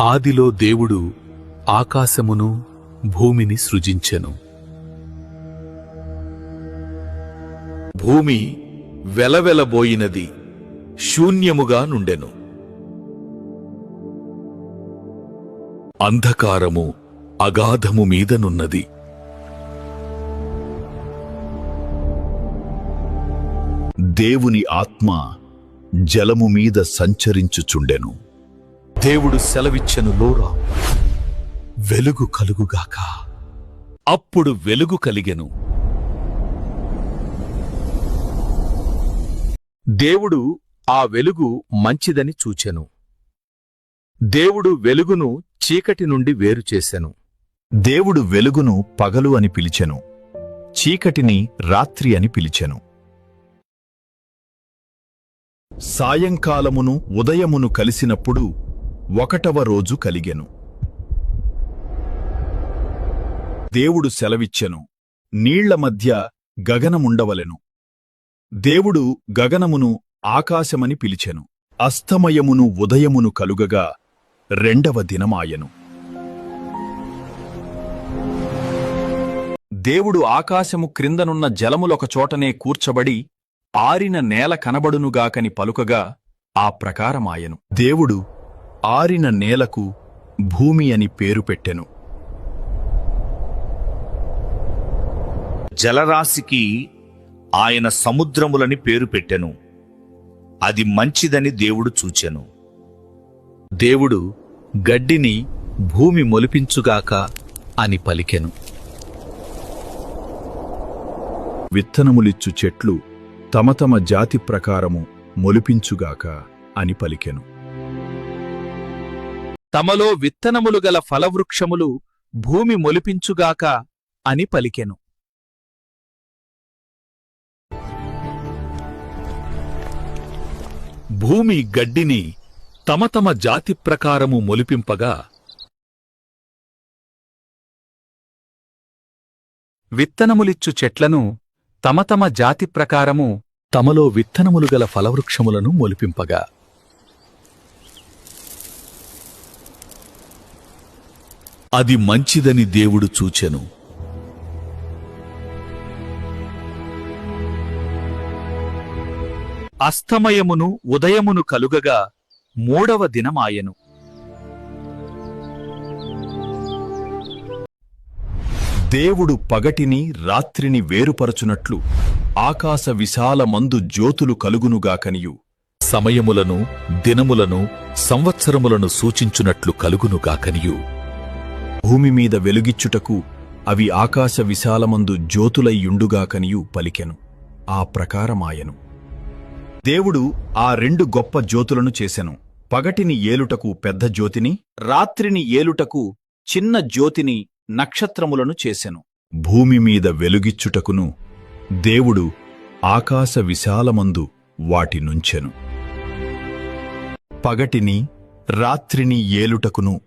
ఆదిలో దేవుడు ఆకాశమును భూమిని సృజించెను. భూమి వెలవెలబోయినది శూన్యముగా నుండెను. అంధకారము అగాధము మీదనున్నది దేవుని ఆత్మ జలము మీద సంచరించుచుండెను. దేవుడు సెలవిచ్చెను లోరా. వెలుగు కలుగుగాక. అప్పుడు వెలుగు కలిగెను. దేవుడు ఆ వెలుగు మంచిదని చూచెను. దేవుడు వెలుగును చీకటి నుండి వేరు చేసెను. దేవుడు వెలుగును పగలు అని పిలిచెను. చీకటిని రాత్రి అని పిలిచెను. సాయంకాలమును ఉదయమును కలిసినప్పుడు ఒకటవ రోజు కలిగెను. దేవుడు సెలవిచ్చెను. నీళ్ళ మధ్య గగనముండవలెను. దేవుడు గగనమును ఆకాశమని పిలిచెను. అస్తమయమును ఉదయమును కలుగగా రెండవ దినమాయెను. దేవుడు ఆకాశము క్రిందనున్న జలములొక చోటనే కూర్చబడి ఆరిన నేల కనబడునుగాకని పలుకగా ఆ ప్రకారమాయెను. దేవుడు ఆరిన నేలకు భూమి అని పేరు పెట్టెను. జలరాశికి ఆయన సముద్రములని పేరు పెట్టెను. అది మంచిదని దేవుడు చూచెను. దేవుడు గడ్డిని భూమి మొలిపించుగాక అని పలికెను. విత్తనములిచ్చు చెట్లు తమ తమ జాతి ప్రకారము మొలిపించుగాక అని పలికెను. తమలో విత్తనములు గల ఫలవృక్షములు భూమి మొలిపించుగాక అని పలికెను. భూమి గడ్డిని తమ తమ జాతి ప్రకారము మొలిపింపగా విత్తనములిచ్చు చెట్లను తమ తమ జాతి ప్రకారము తమలో విత్తనములు గల ఫలవృక్షములను మొలిపింపగా. అది మంచిదని దేవుడు చూచెను. అస్తమయమును ఉదయమును కలుగగా మూడవ దినమాయెను. దేవుడు పగటిని రాత్రిని వేరుపరచునట్లు ఆకాశ విశాలమందు జ్యోతులు కలుగునుగాకనియు. సమయములను దినములను సంవత్సరములను సూచించునట్లు కలుగునుగాకనియు. భూమి మీద వెలుగిచ్చుటకు అవి ఆకాశ విశాలమందు జ్యోతులయ్యుండుగాకనియు పలికెను. ఆ ప్రకారమాయెను. దేవుడు ఆ రెండు గొప్ప జ్యోతులను చేసెను. పగటిని ఏలుటకు పెద్ద జ్యోతిని రాత్రిని ఏలుటకు చిన్న జ్యోతిని నక్షత్రములను చేసెను. భూమి మీద వెలుగిచ్చుటకును దేవుడు ఆకాశ విశాలమందు వాటి నుంచెను పగటిని రాత్రిని ఏలుటకును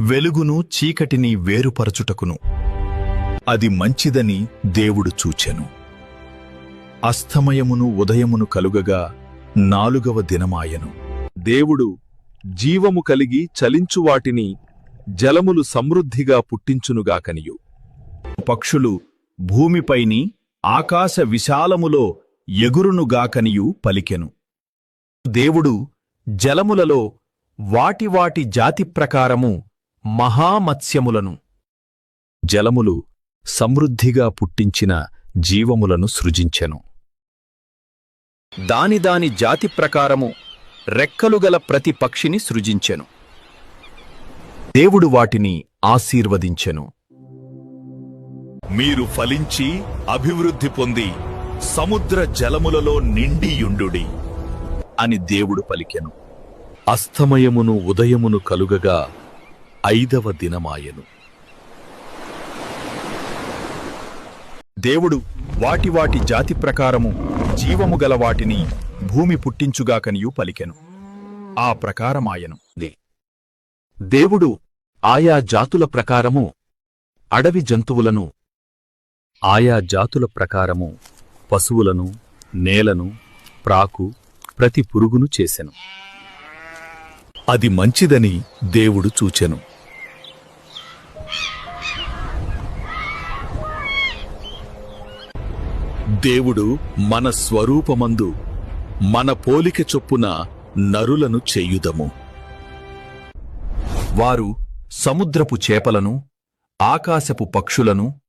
వెలుగును చీకటిని వేరుపరచుటకును. అది మంచిదని దేవుడు చూచెను. అస్తమయమును ఉదయమును కలుగగా నాలుగవ దినమాయెను. దేవుడు జీవము కలిగి చలించు వాటిని జలములు సమృద్ధిగా పుట్టించునుగాకనియు పక్షులు భూమిపైని ఆకాశ విశాలములో ఎగురునుగాకనియు పలికెను. దేవుడు జలములలో వాటి వాటి జాతి ప్రకారము మహామత్స్యములను. జలములు సమృద్ధిగా పుట్టించిన జీవములను సృజించెను. దాని దాని జాతి ప్రకారము రెక్కలు గల ప్రతి పక్షిని సృజించెను. దేవుడు వాటిని ఆశీర్వదించెను. మీరు ఫలించి అభివృద్ధి పొంది సముద్ర జలములలో నిండియుండుడి అని దేవుడు పలికెను. అస్తమయమును ఉదయమును కలుగగా ఐదవ దినమాయెను. దేవుడు వాటి వాటి జాతి ప్రకారము జీవము గల వాటిని భూమి పుట్టించుగాకనియు పలికెను. ఆ ప్రకారమాయను. దేవుడు ఆయా జాతుల ప్రకారము అడవి జంతువులను ఆయా జాతుల ప్రకారము పశువులను నేలను ప్రాకు ప్రతి పురుగును చేసెను. అది మంచిదని దేవుడు చూచెను. దేవుడు మన స్వరూపమందు మన పోలిక చొప్పున నరులను చేయుదము. వారు సముద్రపు చేపలను ఆకాశపు పక్షులను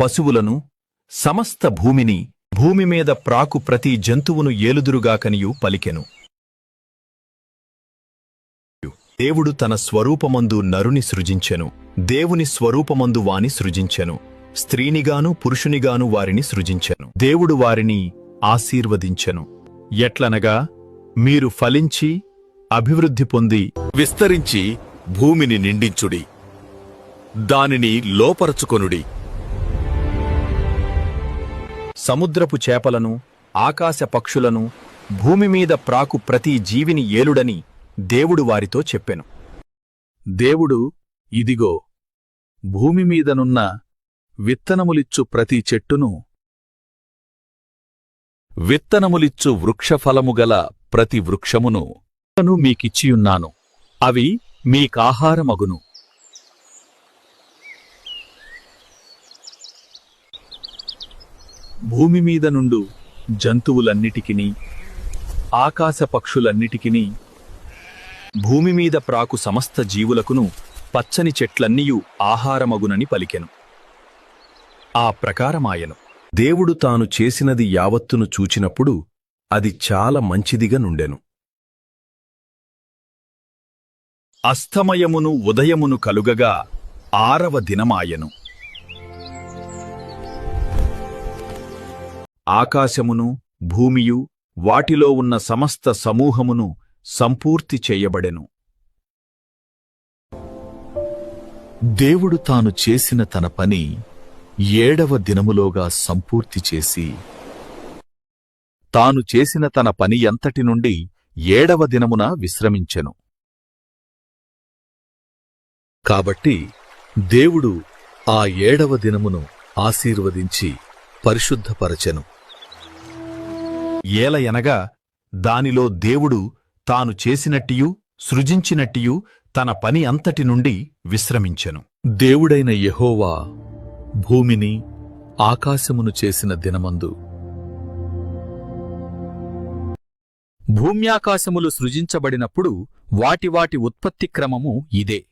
పశువులను సమస్త భూమిని భూమిమీద ప్రాకు ప్రతి జంతువును ఏలుదురుగాకనియు పలికెను. దేవుడు తన స్వరూపమందు నరుని సృజించెను దేవుని స్వరూపమందు వాని సృజించెను. స్త్రీనిగాను పురుషునిగాను వారిని సృజించెను. దేవుడు వారిని ఆశీర్వదించెను. ఎట్లనగా మీరు ఫలించి అభివృద్ధి పొంది విస్తరించి భూమిని నిండించుడి. దానిని లోపరచుకొనుడి. సముద్రపు చేపలను ఆకాశ పక్షులను భూమి మీద ప్రాకు ప్రతి జీవిని ఏలుడని దేవుడు వారితో చెప్పెను. దేవుడు ఇదిగో భూమి మీదనున్న విత్తనములిచ్చు ప్రతి చెట్టును. విత్తనములిచ్చు వృక్షఫలముగల ప్రతి వృక్షమును మీకిచ్చియున్నాను. అవి మీకాహారమగును. భూమి మీద నుండు జంతువులన్నిటికిని ఆకాశ పక్షులన్నిటికిని భూమి మీద ప్రాకు సమస్త జీవులకును పచ్చని చెట్లన్నీయు ఆహారమగునని పలికెను. ఆ ప్రకారమాయను. దేవుడు తాను చేసినది యావత్తును చూచినప్పుడు అది చాలా మంచిదిగా నుండెను. అస్తమయమును ఉదయమును కలుగగా ఆరవ దినమాయెను. ఆకాశమును భూమియు వాటిలో ఉన్న సమస్త సమూహమును సంపూర్తి చేయబడెను. దేవుడు తాను చేసిన తన పని ఏడవ దినములోగా సంపూర్తి చేసి తాను చేసిన తన పని ఎంతటి నుండి ఏడవ దినమున విశ్రమించెను. కాబట్టి దేవుడు ఆ ఏడవ దినమును ఆశీర్వదించి పరిశుద్ధపరచెను. ఏలయనగా దానిలో దేవుడు తాను చేసినట్టియు సృజించినట్టియు తన పని అంతటి నుండి విశ్రమించెను. దేవుడైన యెహోవా భూమిని ఆకాశమును చేసిన దినమందు. భూమ్యాకాశములు సృజించబడినప్పుడు వాటి వాటి ఉత్పత్తి క్రమము ఇదే.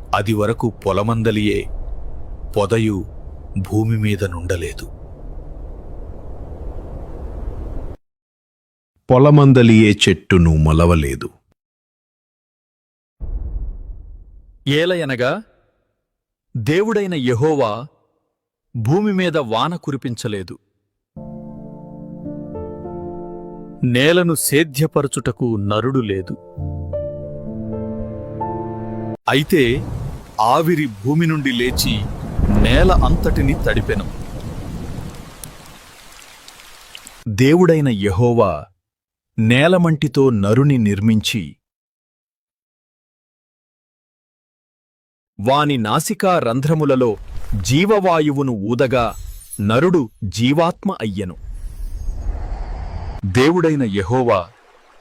అది వరకు పొలమందలియే పొదయు భూమి మీద నుండలేదు. పొలమందలియే చెట్టును మొలవలేదు. ఏలయనగా దేవుడైన యహోవా భూమి మీద వాన కురిపించలేదు. నేలను సేద్యపరచుటకు నరుడు లేదు. అయితే ఆవిరి భూమి నుండి లేచి నేల అంతటిని తడిపెను. దేవుడైన యహోవా నేలమంటితో నరుని నిర్మించి వాని నాసికా రంధ్రములలో జీవవాయువును ఊదగా నరుడు జీవాత్మ అయ్యెను. దేవుడైన యహోవా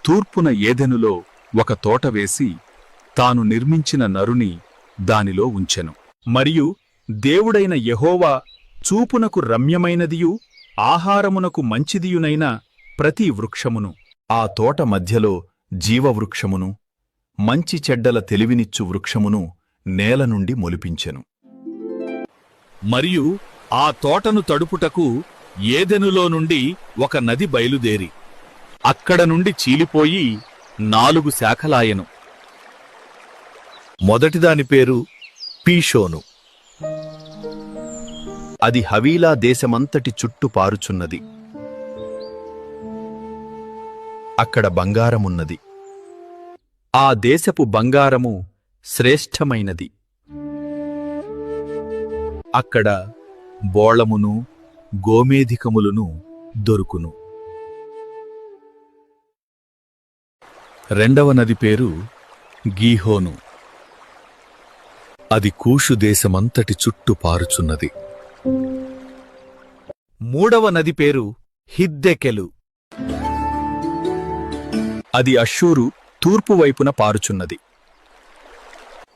తూర్పున ఏదెనులో ఒక తోట వేసి తాను నిర్మించిన నరుని దానిలో ఉంచెను. మరియు దేవుడైన యహోవా చూపునకు రమ్యమైనదియు ఆహారమునకు మంచిదియునైన ప్రతి వృక్షమును. ఆ తోట మధ్యలో జీవవృక్షమును మంచి చెడ్డల తెలివినిచ్చు వృక్షమును నేల నుండి మొలిపించెను. మరియు ఆ తోటను తడుపుటకు ఏదెనులో నుండి ఒక నది బయలుదేరి అక్కడ నుండి చీలిపోయి నాలుగు శాఖలాయెను. మొదటిదాని పేరు పీషోను. అది హవీలా దేశమంతటి చుట్టు పారుచున్నది. అక్కడ బంగారమున్నది. ఆ దేశపు బంగారము శ్రేష్టమైనది. అక్కడ బోళమును గోమేధికములను దొరుకును. రెండవ నది పేరు గీహోను. అది కూషు దేశమంతటి చుట్టూ పారుచున్నది. మూడవ నది పేరు హిద్దెకెలు. అది అషూరు తూర్పువైపున పారుచున్నది.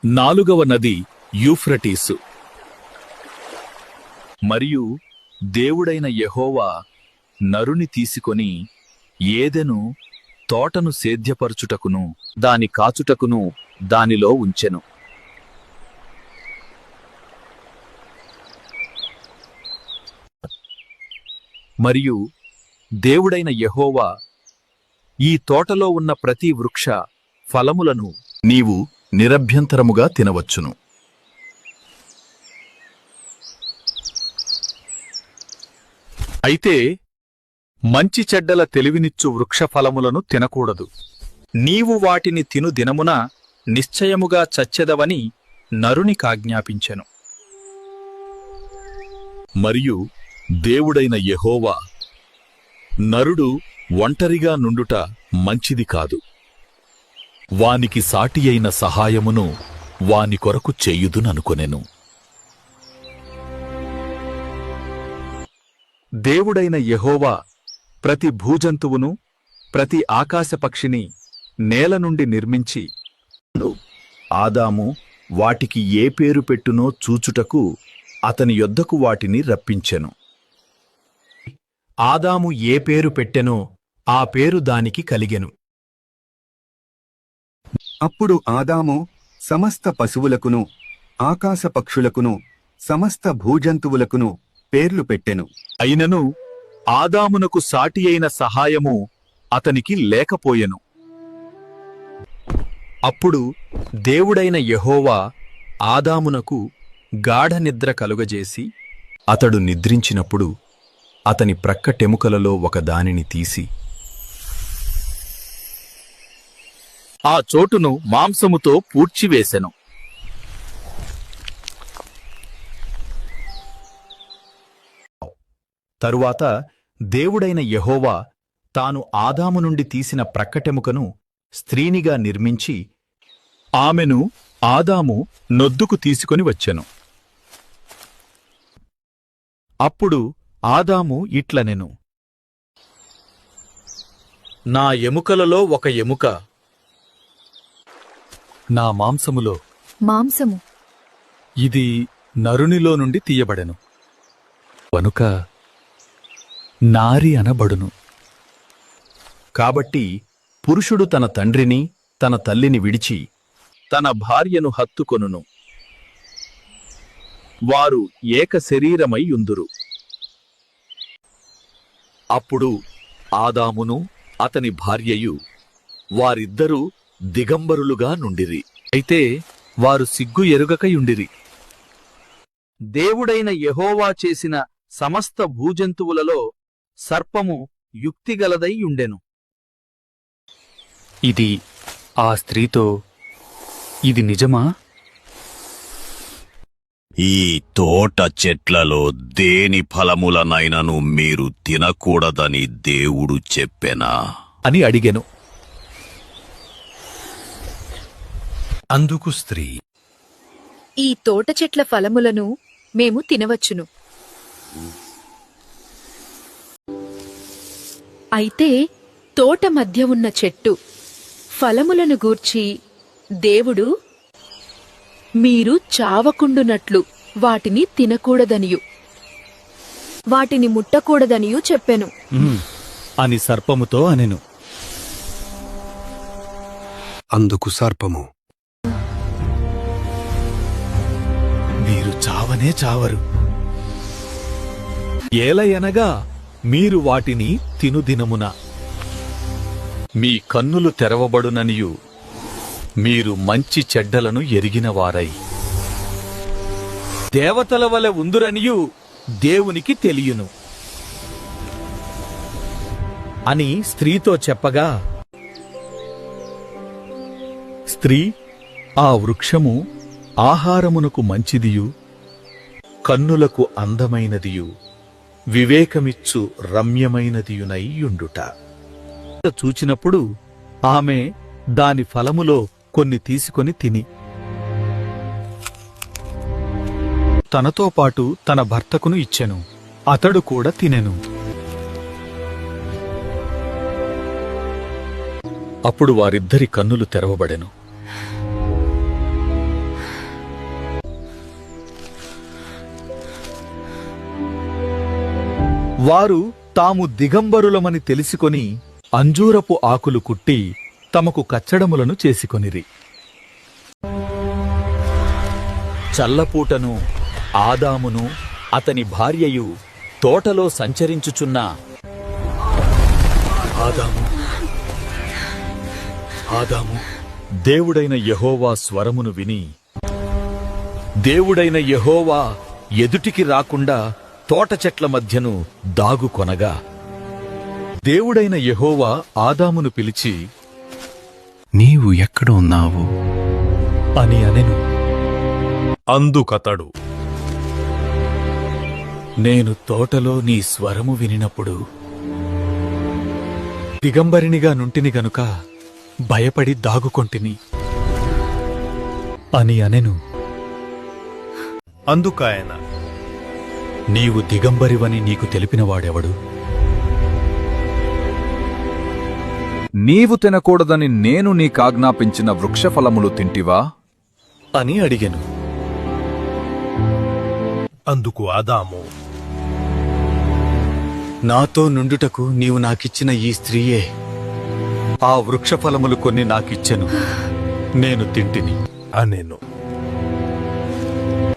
నాలుగవ నది యూఫ్రటీసు. మరియు దేవుడైన యహోవా నరుని తీసుకొని ఏదెను తోటను సేద్యపరచుటకును దాని కాచుటకును దానిలో ఉంచెను. మరియు దేవుడైన యహోవా ఈ తోటలో ఉన్న ప్రతి వృక్ష ఫలములను నీవు నిరభ్యంతరముగా తినవచ్చును. అయితే మంచి చెడ్డల తెలివినిచ్చు వృక్ష ఫలములను తినకూడదు. నీవు వాటిని తిను దినమున నిశ్చయముగా చచ్చెదవని నరుని కాజ్ఞాపించెను. మరియు దేవుడైన యహోవా నరుడు ఒంటరిగా నుండుట మంచిది కాదు. వానికి సాటి అయిన సహాయమును వాని కొరకు చెయ్యుదుననుకొనెను దేవుడైన యహోవా ప్రతి భూజంతువును ప్రతి ఆకాశపక్షిని నేల నుండి నిర్మించి ఆదాము వాటికి ఏ పేరు పెట్టునో చూచుటకు అతని యొద్దకు వాటిని రప్పించెను. ఆదాము ఏ పేరు పెట్టెనో ఆ పేరు దానికి కలిగెను. అప్పుడు ఆదాము సమస్త పశువులకును ఆకాశ పక్షులకును సమస్త భూజంతువులకును పేర్లు పెట్టెను. అయినను ఆదామునకు సాటి అయిన సహాయము అతనికి లేకపోయెను. అప్పుడు దేవుడైన యహోవా ఆదామునకు గాఢ నిద్ర కలుగజేసి అతడు నిద్రించినప్పుడు అతని ప్రక్కటెముకలలో ఒకదానిని ఒక దానిని తీసి ఆ చోటును మాంసముతో పూడ్చివేసెను. తరువాత దేవుడైన యహోవా తాను ఆదాము నుండి తీసిన ప్రక్కటెముకను స్త్రీనిగా నిర్మించి ఆమెను ఆదాము నొద్దుకు తీసుకొని వచ్చెను. అప్పుడు ఆదాము ఇట్లనెను నా ఎముకలలో ఒక ఎముక నా మాంసములో. మాంసము. ఇది నరునిలో నుండి తీయబడెను. కనుక నారి అనబడును. కాబట్టి పురుషుడు తన తండ్రిని తన తల్లిని విడిచి తన భార్యను హత్తుకొనును. వారు ఏక శరీరమై యుందురు అప్పుడు ఆదామును అతని భార్యయు వారిద్దరూ దిగంబరులుగా నుండిరి. అయితే వారు సిగ్గు ఎరుగకయుండిరి దేవుడైన యెహోవా చేసిన సమస్త భూజంతువులలో సర్పము యుక్తిగలదై ఉండెను. ఇది ఆ స్త్రీతో ఇది నిజమా? ఈ తోట చెట్లలో దేని ఫలములనైనను మీరు తినకూడదని దేవుడు చెప్పెనా? అని అడిగెను. అందుకు స్త్రీ. ఈ తోట చెట్ల ఫలములను మేము తినవచ్చును. అయితే తోట మధ్య ఉన్న చెట్టు ఫలములను గూర్చి దేవుడు మీరు చావకుండునట్లు వాటిని తినకూడదనియు. వాటిని ముట్టకూడదనియు చెప్పెను. అని సర్పముతో అనెను. అందుకు సర్పము చావనే చావరు. ఏలయనగా మీరు వాటిని తినుదినమున. మీ కన్నులు తెరవబడుననియు. మీరు మంచి చెడ్డలను ఎరిగినవారై. దేవతల వలె ఉందురనియు దేవునికి తెలియను. అని స్త్రీతో చెప్పగా స్త్రీ ఆ వృక్షము ఆహారమునకు మంచిదియు. కన్నులకు అందమైనదియు వివేకమిచ్చు రమ్యమైనదియునై యుండుట చూచినప్పుడు ఆమె దాని ఫలములో కొన్ని తీసుకొని తిని. తనతో పాటు తన భర్తకును ఇచ్చెను అతడు కూడా తినెను. అప్పుడు వారిద్దరి కన్నులు తెరవబడెను. వారు తాము దిగంబరులమని తెలిసికొని అంజూరపు ఆకులు కుట్టి తమకు కచ్చడములను చేసుకొనిరి. చల్లపూటను ఆదామును అతని భార్యయు తోటలో సంచరించుచున్న ఆదాము ఆదాము దేవుడైన యహోవా స్వరమును విని దేవుడైన యహోవా ఎదుటికి రాకుండా తోట చెట్ల మధ్యను దాగుకొనగా దేవుడైన యెహోవా ఆదామును పిలిచి నీవు ఎక్కడ ఉన్నావు? అని అనెను. అందుకతడు నేను తోటలో నీ స్వరము వినినప్పుడు దిగంబరినిగా నుంటిని గనుక భయపడి దాగుకొంటిని అని అనెను. అందుకాయన నీవు దిగంబరివని నీకు తెలిపినవాడెవడు? నీవు తినకూడదని నేను నీకాజ్ఞాపించిన వృక్షఫలములు తింటివా? అని అడిగెను. అందుకు ఆదాము నాతో నుండుటకు నీవు నాకిచ్చిన ఈ స్త్రీయే. ఆ వృక్షఫలములు కొన్ని నాకిచ్చెను. నేను తింటిని. అనెను.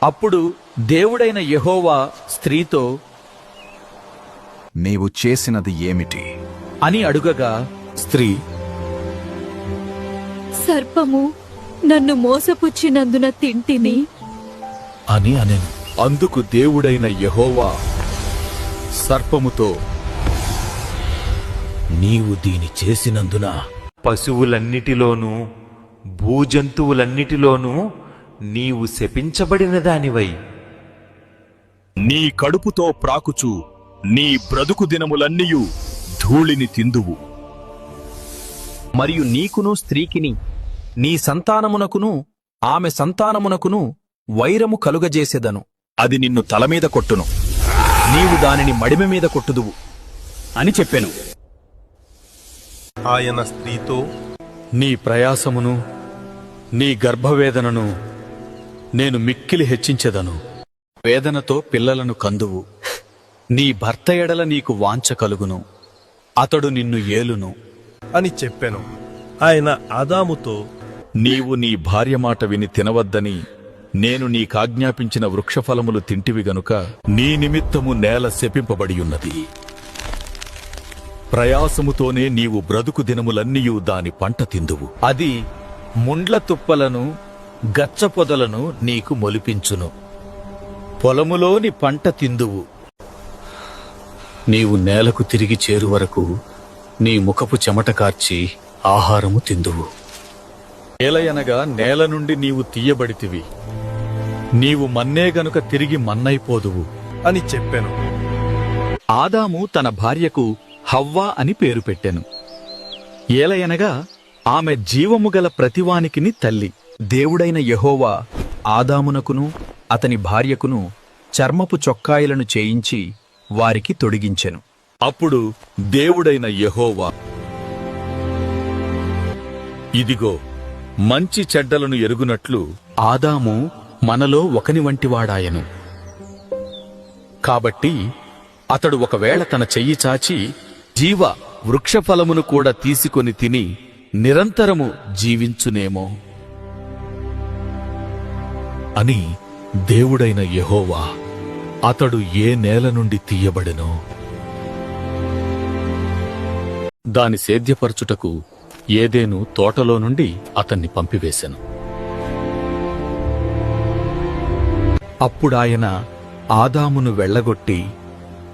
అప్పుడు దేవుడైన యెహోవా స్త్రీతో నీవు చేసినది ఏమిటి? అని అడుగగా స్త్రీ సర్పము నన్ను మోసపుచ్చినందున తింటిని? అని అనెను. అందుకు దేవుడైన యెహోవా సర్పముతో నీవు దీని చేసినందున పశువులన్నిటిలోనూ భూజంతువులన్నిటిలోనూ నీవు శపించబడిన దానివై నీ కడుపుతో ప్రాకుచు నీ బ్రతుకు దినములన్నీయు ధూళిని తిందువు. మరియు నీకును స్త్రీకిని నీ సంతానమునకును ఆమె సంతానమునకును వైరము కలుగజేసెదను. అది నిన్ను తలమీద కొట్టును. నీవు దానిని మడిమె మీద కొట్టుదువు. అని చెప్పెను. ఆయన స్త్రీతో నీ ప్రయాసమును నీ గర్భవేదనను నేను మిక్కిలి హెచ్చించెదను. వేదనతో పిల్లలను కందువు. నీ భర్త ఎడల నీకు వాంఛ కలుగును. అతడు నిన్ను ఏలును. అని చెప్పెను. ఆయన ఆదాముతో నీవు నీ భార్య మాట విని తినవద్దని నేను నీకాజ్ఞాపించిన వృక్షఫలములు తింటివి గనుక నీ నిమిత్తము నేల శపింపబడియున్నది. ప్రయాసముతోనే నీవు బ్రతుకు దినములన్నీయు దాని పంట తిందువు. అది ముండ్ల తుప్పలను గచ్చపొదలను నీకు మొలిపించును. పొలములోని పంట తిందువు. నీవు నేలకు తిరిగి చేరు వరకు నీ ముఖపు చెమట కార్చి ఆహారము తిందువు. ఏలయనగా నేల నుండి నీవు తీయబడితివి. నీవు మన్నే గనుక తిరిగి మన్నైపోదువు అని చెప్పెను. ఆదాము తన భార్యకు హవ్వా అని పేరు పెట్టెను. ఏలయనగా ఆమె జీవము గల ప్రతివానికిని తల్లి. దేవుడైన యహోవా ఆదామునకును అతని భార్యకును చర్మపు చొక్కాయిలను చేయించి వారికి తొడిగించెను. అప్పుడు దేవుడైన యహోవా ఇదిగో మంచి చెడ్డలను ఎరుగునట్లు ఆదాము మనలో ఒకని వంటివాడాయను. కాబట్టి అతడు ఒకవేళ తన చెయ్యి చాచి జీవ వృక్షఫలమును కూడా తీసుకొని తిని నిరంతరము జీవించునేమో అని దేవుడైన యహోవా అతడు ఏ నేల నుండి తీయబడెను. దాని సేద్యపరచుటకు ఏదేను తోటలో నుండి అతన్ని పంపివేశెను అప్పుడాయన ఆదామును వెళ్ళగొట్టి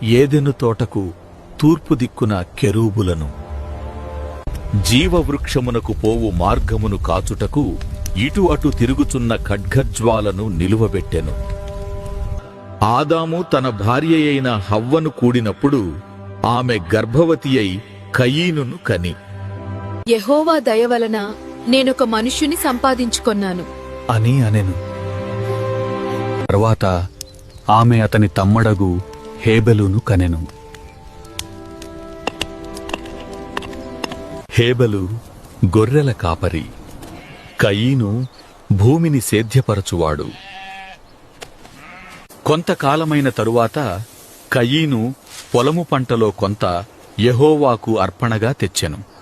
ఏదెను తోటకు తూర్పు దిక్కున కెరూబులను జీవవృక్షమునకు పోవు మార్గమును కాచుటకు ఇటు అటు తిరుగుచున్న ఖడ్గజ్వాలను నిలువబెట్టెను. ఆదాము తన భార్య అయిన హవ్వను కూడినప్పుడు ఆమె గర్భవతి అయి కయీనును కని. యెహోవా దయ వలన నేనొక మనుష్యుని సంపాదించుకొన్నాను. అని అనెను. తరువాత ఆమె అతని తమ్మడగు హేబెలును కనెను. హేబెలు గొర్రెల కాపరి. కయీను భూమిని సేద్యపరచువాడు. కొంతకాలమైన తరువాత కయీను పొలము పంటలో కొంత యెహోవాకు అర్పణగా తెచ్చెను.